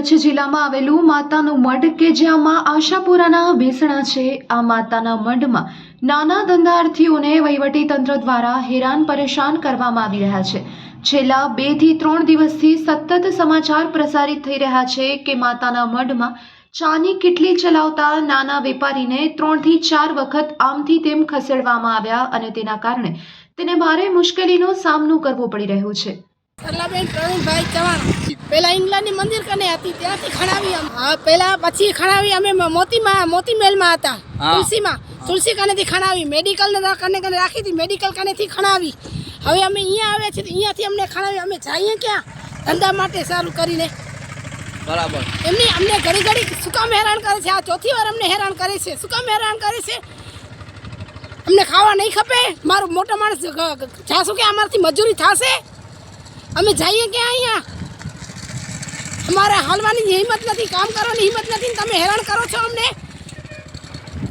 કચ્છ જિલ્લામાં આવેલું માતાનું મઢ કે જ્યાં માં આશાપુરાના ભેસણા છે, આ માતાના મઢમાં નાના ધંધાર્થીઓને વહીવટી તંત્ર દ્વારા હેરાન પરેશાન કરવામાં આવી રહ્યા છે. છેલ્લા બેથી ત્રણ દિવસથી સતત સમાચાર પ્રસારિત થઈ રહ્યા છે કે માતાના મઢમાં ચાની કેટલી ચલાવતા નાના વેપારીને ત્રણથી ચાર વખત આમથી તેમ ખસેડવામાં આવ્યા અને તેના કારણે તેને ભારે મુશ્કેલીનો સામનો કરવો પડી રહ્યો છે. પેલા ઇંગ્લેન્ડની મંદિર કને હતી? ત્યાંથી ખણાવી અમે. હા પેલા પછી ખણાવી અમે મોતીમાં મોતી મહેલમાં હતા. તુલસીમાં. તુલસી કનેથી ખણાવી. મેડિકલ કને કને રાખી હતી મેડિકલ કનેથી ખણાવી. હવે અમે અહીંયા આવ્યા છીએ તો અહીંયાથી અમને ખણાવી. અમે જઈએ ક્યાં? ધંધા માટે સારું કરીને. બરાબર. એમની અમને ઘડી ઘડી શું કામ હેરાન કરે છે? આ ચોથી વાર અમને હેરાન કરે છે. શું કામ હેરાન કરે છે? અમને ખાવા નહીં ખપે? મારું મોટો માણસ જાશું કે અમારાથી મજૂરી થશે? અમે જઈએ ક્યાં અહીંયા? અમારે હાલવાની હિંમત નથી, કામ કરવાની હિંમત નથી તમે હેરાન કરો છો અમને?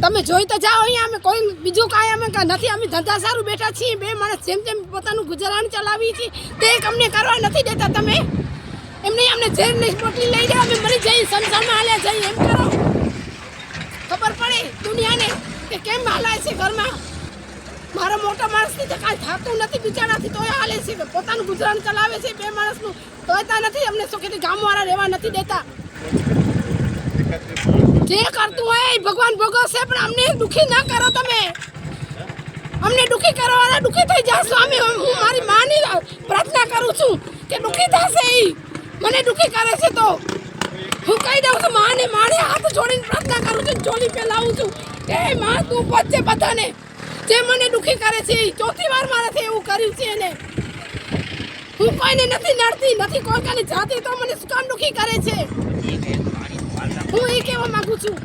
તમે જોઈ તો જાઓ અહીંયા, અમે કોઈ બીજું કાંઈ અમે નથી, અમે ધંધા સારું બેઠા છીએ, બે માણસ જેમ જેમ પોતાનું ગુજરાન ચલાવીએ છીએ, તે અમને કરવા નથી દેતા તમે. એમને અમને ઝેર નહીં લઈ જાઓ, અમે મરી જઈએ, સંસારમાં હાલ્યા જઈએ, એમ કરો. ખબર પડે દુનિયાને કે કેમ હાલાય છે ઘરમાં? મારા મોટા માણસથી તો કાંઈ થતું નથી, બિચારાથી તોય હાલે છે. પોતાનું ગુજરાન ચલાવે છે બે માણસનું. તોય તા નથી, અમને શું કે ગામવાળા રહેવા નથી દેતા. જે કરતું હોય ભગવાન ભોગવશે, પણ અમને દુખી ના કરો તમે. અમને દુખી કરવાના દુખી થઈ જા અમે હું મારી માની પ્રાર્થના કરું છું કે દુખી થશે ઈ. મને દુખી કરે છે તો. હું કહી દઉં છું, માને માને હાથ જોડીને પ્રાર્થના કરું છું ચોલી પહેલાવું છું. એ માં, તું પહોંચે બધાને. જે મને દુખી કરે છે ચોથી વાર મારાથી એવું કર્યું છે એને. હું કોઈને નથી નડતી નથી કોઈ કાની જાતી તો મને શું દુખી કરે છે? હું એ કહેવા માંગુ છું.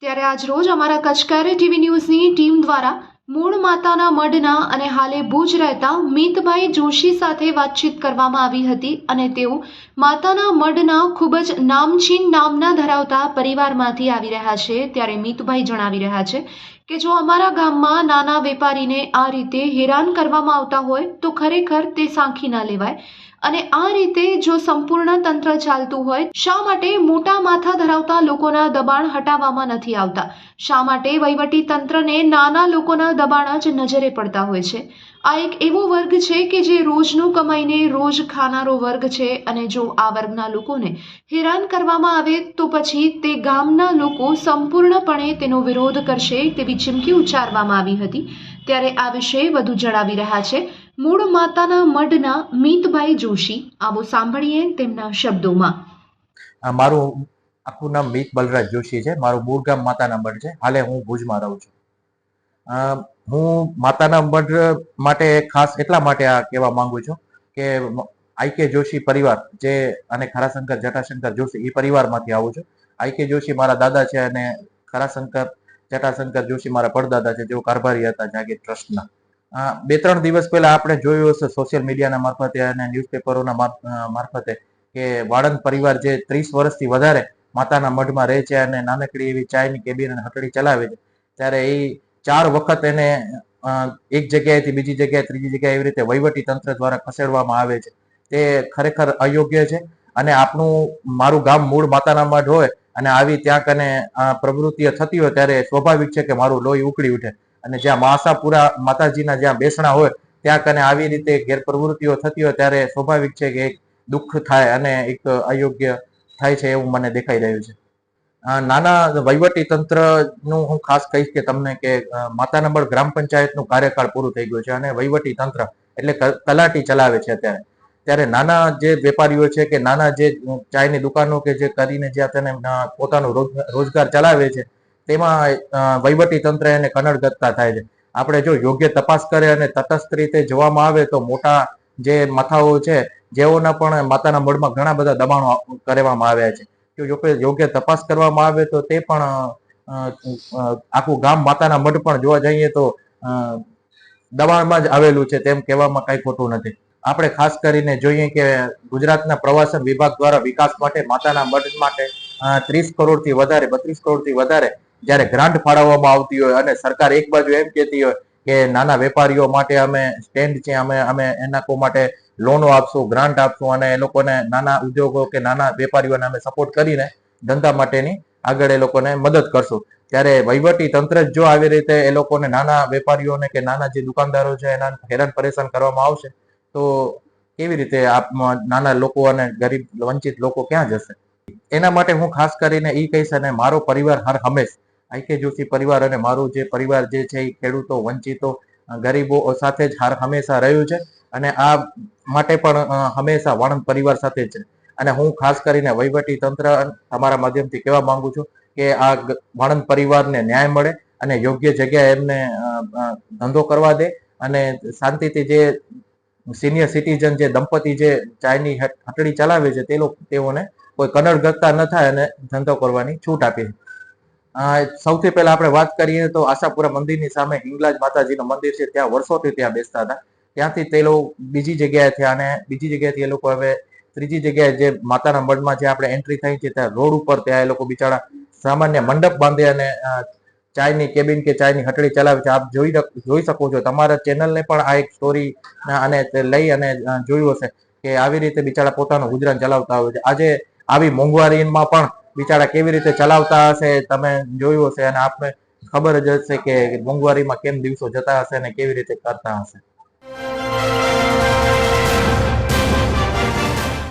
ત્યારે આજ રોજ અમારા કચકારે ટીવી ન્યૂઝની ટીમ દ્વારા મૂળ માતાના મઢના અને હાલે ભુજ રહેતા મિતભાઈ જોશી સાથે વાતચીત કરવામાં આવી હતી અને તેઓ માતાના મઢના ખૂબ જ નામચીન નામના ધરાવતા પરિવારમાંથી આવી રહ્યા છે. ત્યારે મિતભાઈ જણાવી રહ્યા છે કે જો અમારા ગામમાં નાના વેપારીને આ રીતે હેરાન કરવામાં આવતા હોય તો ખરેખર તે સાંખી ના લેવાય. અને આ રીતે જો સંપૂર્ણ તંત્ર ચાલતું હોય, શા માટે મોટા માથા ધરાવતા લોકોના દબાણ હટાવવામાં નથી આવતા? શા માટે વહીવટી તંત્રને નાના લોકોના દબાણ જ નજરે પડતા હોય છે? આ એક એવો વર્ગ છે કે જે રોજનું કમાઈને રોજ ખાનારો વર્ગ છે અને જો આ વર્ગના લોકોને હેરાન કરવામાં આવે, તો પછી તે ગામના લોકો સંપૂર્ણપણે તેનો વિરોધ કરશે તેવી ચીમકી ઉચ્ચારવામાં આવી હતી. ત્યારે આ વિશે વધુ જણાવી રહ્યા છે. મૂળ માતાના મઢના મીતભાઈ જોશી, આવો સાંભળીએ તેમના શબ્દોમાં. મારું આખું નામ મીત બલરાજ જોશી છે. મારું મૂળ ગામ માતાના મઢ છે. હાલે હું ભુજમાં રહું છું. હું માતાના મઢ માટે ખાસ એટલા માટે આ કહેવા માંગુ છું કે આઈકે જોશી પરિવાર જે અને ખરાશંકર, જટાશંકર જોશી એ પરિવારમાંથી આવું છું. આઈકે જોશી મારા દાદા છે અને ખરાશંકર, જટાશંકર જોશી મારા પડદાદા છે. જેઓ કારભારી હતા જાગીર ટ્રસ્ટના. બે ત્રણ દિવસ પહેલા આપણે જોયું હશે સોશિયલ મીડિયાના મારફતે અને ન્યૂઝપેપરોના મારફતે કે વાળંદ પરિવાર જે ત્રીસ વર્ષથી વધારે માતાના મઢમાં રહે છે અને નાનકડી એવી ચાયની કેબિન અને હટડી ચલાવે છે. ત્યારે એ ચાર વખત એને એક જગ્યાએથી બીજી જગ્યાએ, ત્રીજી જગ્યાએ એવી રીતે વહીવટી તંત્ર દ્વારા ખસેડવામાં આવે છે. તે ખરેખર અયોગ્ય છે અને આપણું, મારું ગામ મૂળ માતાના મઢ હોય અને આવી ત્યાં કને પ્રવૃત્તિઓ થતી હોય ત્યારે સ્વાભાવિક છે કે મારું લોહી ઉકળી ઉઠે. અને જ્યાં માસાપુરા માતાજીના જ્યાં બેસણા હોય, ત્યાં કને આવી રીતે ગેરપ્રવૃત્તિઓ થતી હોય ત્યારે સ્વાભાવિક છે કે એક દુઃખ થાય અને એક અયોગ્ય થાય છે એવું મને દેખાઈ રહ્યું છે. નાના વહીવટી તંત્રનું હું ખાસ કહીશ કે તમને કે માતા નંબર ગ્રામ પંચાયતનું કાર્યકાળ પૂરું થઈ ગયું છે અને વહીવટી તંત્ર એટલે તલાટી ચલાવે છે અત્યારે. ત્યારે નાના જે વેપારીઓ છે કે નાના જે ચાયની દુકાનો કે જે કરીને જ્યાં તેને પોતાનો રોજગાર ચલાવે છે તેમાં વહીવટી તંત્ર એને કનડગતતા થાય છે. આપણે જો યોગ્ય તપાસ કરે અને તટસ્થ રીતે જોવામાં આવે તો મોટા જે મથાઓ છે, જેઓના પણ માતાના મઢમાં ઘણા બધા દબાણો કરવામાં આવ્યા છે. જો યોગ્ય તપાસ કરવામાં આવે તો તે પણ આખું ગામ માતાના મઢ પણ જોવા જઈએ તો દબાણમાં જ આવેલું છે તેમ કહેવામાં કઈ ખોટું નથી. આપણે ખાસ કરીને જોઈએ કે ગુજરાતના પ્રવાસન વિભાગ દ્વારા વિકાસ માટે માતાના મઢ માટે ત્રીસ કરોડથી વધારે, બત્રીસ કરોડથી વધારે જ્યારે ગ્રાન્ટ ફાળવવામાં આવતી હોય અને સરકાર એક બાજુ એમ કહેતી હોય કે નાના વેપારીઓ માટે અમે સ્ટેન્ડ છે અમે અમે એના કો માટે લોનો આપશું ગ્રાન્ટ આપશું અને એ લોકોને નાના ઉદ્યોગો કે નાના વેપારીઓને અમે સપોર્ટ કરીને ધંધા માટેની આગળ એ લોકોને મદદ કરશું. ત્યારે વહીવટી તંત્ર જો આવી રીતે એ લોકોને નાના વેપારીઓને કે નાના જે દુકાનદારો છે એના હેરાન પરેશાન કરવામાં આવશે, તો કેવી રીતે આપ નાના લોકો અને ગરીબ વંચિત લોકો ક્યાં જશે? એના માટે હું ખાસ કરીને એ કહીશ અને મારો પરિવાર હર હંમેશ આઈકે જોશી પરિવાર અને મારું જે પરિવાર જે છે એ ખેડૂતો, વંચિતો ગરીબો સાથે જ હાર હંમેશા રહ્યું છે અને આ માટે પણ હંમેશા વાણંદ પરિવાર સાથે છે. અને હું ખાસ કરીને વહીવટી તંત્ર તમારા માધ્યમથી કહેવા માંગુ છું કે આ વાણંદ પરિવારને ન્યાય મળે અને યોગ્ય જગ્યાએ એમને ધંધો કરવા દે અને શાંતિથી જે સિનિયર સિટીઝન જે દંપતી જે ચાયની હટ- હટડી ચલાવે છે તે લોકો, તેઓને કોઈ કનડગતતા ન થાય અને ધંધો કરવાની છૂટ આપી. સૌથી પહેલા આપણે વાત કરીએ તો આશાપુરા મંદિરની સામે હિંગલાજ માતાજીનું મંદિર છે. ત્યાં વર્ષોથી ત્યાં બેસતા હતા. ત્યાંથી તે લોકો બીજી જગ્યાએ થયા અને બીજી જગ્યાએથી એ લોકો હવે ત્રીજી જગ્યાએ જે માતાના મઢમાં જે આપણે એન્ટ્રી થઈ છે, ત્યાં રોડ ઉપર ત્યાં એ લોકો બિચારા સામાન્ય મંડપ બાંધે અને ચાયની કેબિન કે ચાયની હટડી ચલાવે છે. આપ જોઈ જોઈ શકો છો. તમારા ચેનલને પણ આ એક સ્ટોરી અને લઈ અને જોયું હશે કે આવી રીતે બિચારા પોતાનું ગુજરાન ચલાવતા હોય છે. આજે આવી મોંઘવારીમાં પણ બિચારા કેવી રીતે ચલાવતા હશે તમે જોયું હશે અને આપને ખબર જ હશે કે મોંઘવારીમાં કેમ દિવસો જતા હશે અને કેવી રીતે કરતા હશે.